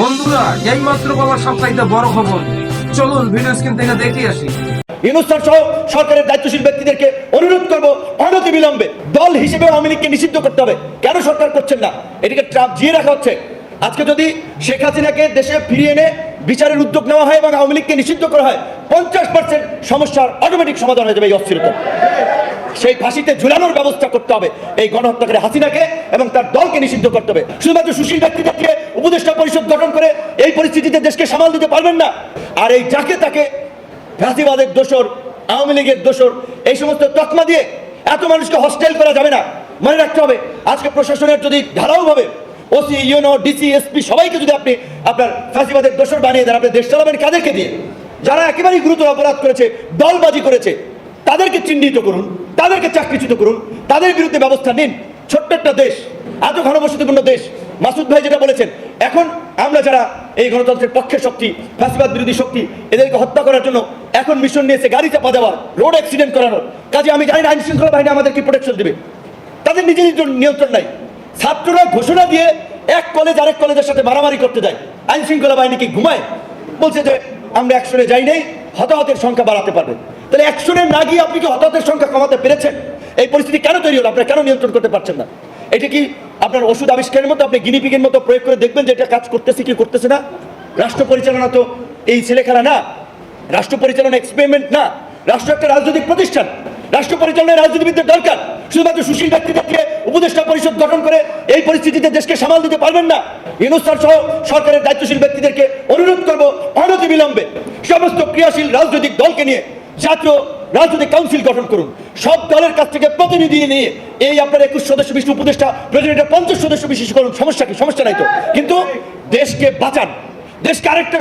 বন্ধুরা, এই মাত্র পাওয়া সবচাইতে বড় খবর। চলুন ভিডিও স্ক্রিন থেকে দেখে আসি। ইউনুস সহ সরকারের দায়িত্বশীল ব্যক্তিদেরকে অনুরোধ করব অনতি বিলম্বে। দল হিসেবে আওয়ামী লীগকে নিষিদ্ধ করতে হবে। কেন সরকার করছেন না? এটিকে ট্রাপ জিয়ে রাখা হচ্ছে। আজকে যদি শেখ হাসিনাকে দেশে ফিরিয়ে এনে বিচারের উদ্যোগ নেওয়া হয় এবং আওয়ামী লীগকে নিষিদ্ধ করা হয়, পঞ্চাশ পার্সেন্ট সমস্যার অটোমেটিক সমাধান হয়ে যাবে এই অস্থিরতা। সেই ফাঁসিতে ঝুলানোর ব্যবস্থা করতে হবে। এই গণহত্যাকারী হাসিনাকে এবং তার দলকে নিষিদ্ধ করতে হবে। শুধুমাত্র সুশীল ব্যক্তিদেরকে উপদেষ্টা পরিষদ গঠন করে এই পরিস্থিতিতে দেশকে সামাল দিতে পারবেন না। আর এই যাকে তাকে ফ্যাসিবাদের দোষর, আওয়ামী লীগের দোষর, এই সমস্ত তকমা দিয়ে এত মানুষকে হস্টেল করা যাবে না। মনে রাখতে হবে, আজকে প্রশাসনের যদি ধারাওভাবে ওসি, ইউনো, ডিসি, এসপি সবাইকে যদি আপনি আপনার ফ্যাসিবাদের দোষর বানিয়ে দেন, আপনি দেশ চালাবেন কাদেরকে দিয়ে? যারা একেবারেই গুরুতর অপরাধ করেছে, দলবাজি করেছে, তাদেরকে চিহ্নিত করুন। তাদেরকে চাকরিচ্যুত করুন। তাদের বিরুদ্ধে ব্যবস্থা নিন। ছোট্ট একটা দেশ, এত ঘনবসতিপূর্ণ দেশ। মাসুদ ভাই যেটা বলেছেন, এখন আমরা যারা এই গণতন্ত্রের পক্ষের শক্তি, ফ্যাসিবাদ বিরোধী শক্তি, এদেরকে হত্যা করার জন্য এখন মিশন নিয়েছে গাড়ি চাপা দেওয়ার রোড অ্যাক্সিডেন্ট করানোর কাজে আমি জানি না, আইন শৃঙ্খলা বাহিনী আমাদেরকে প্রোটেকশন দেবে? তাদের নিজের নিয়ন্ত্রণ নাই। ছাত্ররা ঘোষণা দিয়ে এক কলেজ আরেক কলেজের সাথে মারামারি করতে যায় আইন শৃঙ্খলা বাহিনী কি ঘুমায়? বলছে যে, আমরা একশনে যাই নেই, হতাহতের সংখ্যা বাড়াতে পারবে। তাহলে একশনে না গিয়ে আপনি কি হতাহতের সংখ্যা কমাতে পেরেছেন? এই পরিস্থিতি কেন তৈরি হলো? আপনারা কেন নিয়ন্ত্রণ করতে পারছেন না? এটা কি আপনার ওষুধ আবিষ্কারের মতো আপনি গিনিপিগের মতো প্রয়োগ করে দেখবেন যে এটা কাজ করতেছে কি করতেছে না? রাষ্ট্র পরিচালনা তো এই ছেলে খেলা না। রাষ্ট্র পরিচালনা এক্সপেরিমেন্ট না। রাষ্ট্র একটা রাজনৈতিক প্রতিষ্ঠান। রাষ্ট্র পরিচালনায় রাজনীতিবিদদের দরকার। শুধুমাত্র সুশীল ব্যক্তিদেরকে উপদেষ্টা পরিষদ গঠন করে এই পরিস্থিতিতে দেশকে সামাল দিতে পারবেন না। ইউনুস সহ সরকারের দায়িত্বশীল ব্যক্তিদেরকে অনুরোধ করব অনতি বিলম্বে সমস্ত ক্রিয়াশীল রাজনৈতিক দলকে নিয়ে জাতীয় রাজনৈতিক কাউন্সিল গঠন করুন। সব দলের কাছ থেকে প্রতিনিধি নিয়ে এই আপনার একুশ সদস্য বিশিষ্ট উপদেষ্টা প্রেসিডেন্টের পঞ্চাশ সদস্য বিশিষ্ট করুন। সমস্যা কি? সমস্যা নাই তো। কিন্তু দেশকে বাঁচান। দেশকে আরেকটা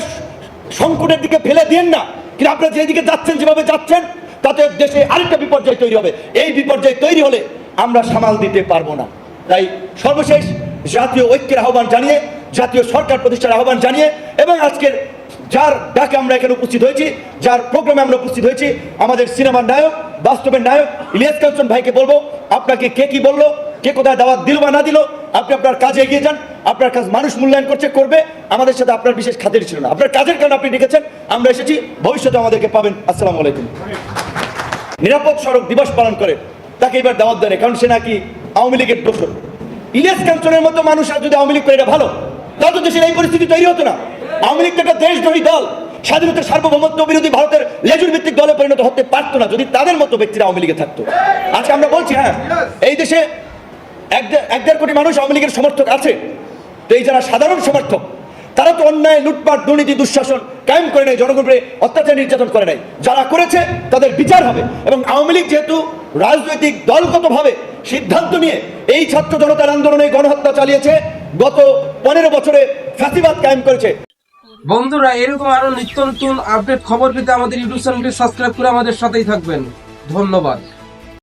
সংকটের দিকে ফেলে দিন না। কিন্তু আপনারা যেদিকে যাচ্ছেন, যেভাবে যাচ্ছেন, তাতে দেশে আরেকটা বিপর্যয় তৈরি হবে। এই বিপর্যয় তৈরি হলে আমরা সামাল দিতে পারব না। তাই সর্বশেষ জাতীয় ঐক্যের আহ্বান জানিয়ে, জাতীয় সরকার প্রতিষ্ঠার আহ্বান জানিয়ে এবং আজকের যার ডাকে আমরা এখানে উপস্থিত হয়েছি, যার প্রোগ্রামে আমরা উপস্থিত হয়েছি, আমাদের সিনেমার নায়ক, বাস্তবের নায়ক ইলিয়াস কাঞ্চন ভাইকে বলব, আপনাকে কে কি বলল, কে কোথায় দাওয়াত দিল বা না দিল, আপনি আপনার কাজে এগিয়ে যান, আপনার কাজ মানুষ মূল্যায়ন করছে, করবে, আমাদের সাথে আপনার বিশেষ খাতির ছিল না। আপনার কাজের কারণে আপনি ডেকেছেন, আমরা এসেছি, ভবিষ্যতে আমাদেরকে পাবেন, আসসালামু আলাইকুম। নিরাপদ সড়ক দিবস পালন করে, তাকে এবার দাওয়াত দেয় কারণ সে নাকি আওয়ামী লীগের দোষর। ইলিয়াস কাঞ্চনের মতো মানুষ আর যদি আওয়ামী লীগ করে, এটা ভালো? তাহলে দেশের এই পরিস্থিতি তৈরি হতো না। আওয়ামী লীগ একটা দেশদ্রোহী দল। স্বাধীনতা সার্বভৌমত্ব বিরোধী ভারতের লেজুর ভিত্তিক দলে পরিণত হতে পারতো না যদি তাদের মতো ব্যক্তিরা আওয়ামী লীগে থাকতো। আজকে আমরা বলছি হ্যাঁ এই দেশে এক দেড় কোটি মানুষ আওয়ামী লীগের সমর্থক আছে। তো এই যারা সাধারণ সমর্থক, তারা তো অন্যায়, লুটপাট, দুর্নীতি, দুঃশাসন কায়েম করে নেয়, জনগণের অত্যাচার নির্যাতন করে নাই যারা করেছে, তাদের বিচার হবে। এবং আওয়ামী লীগ যেহেতু রাজনৈতিক দলগতভাবে সিদ্ধান্ত নিয়ে এই ছাত্র জনতার আন্দোলনে গণহত্যা চালিয়েছে গত পনেরো বছরে ফাঁসিবাদ কায়েম করেছে। বন্ধুরা, এরকম আরও নিত্য নতুন আপডেট খবর পেতে আমাদের ইউটিউব চ্যানেলটি সাবস্ক্রাইব করে আমাদের সাথেই থাকবেন। ধন্যবাদ।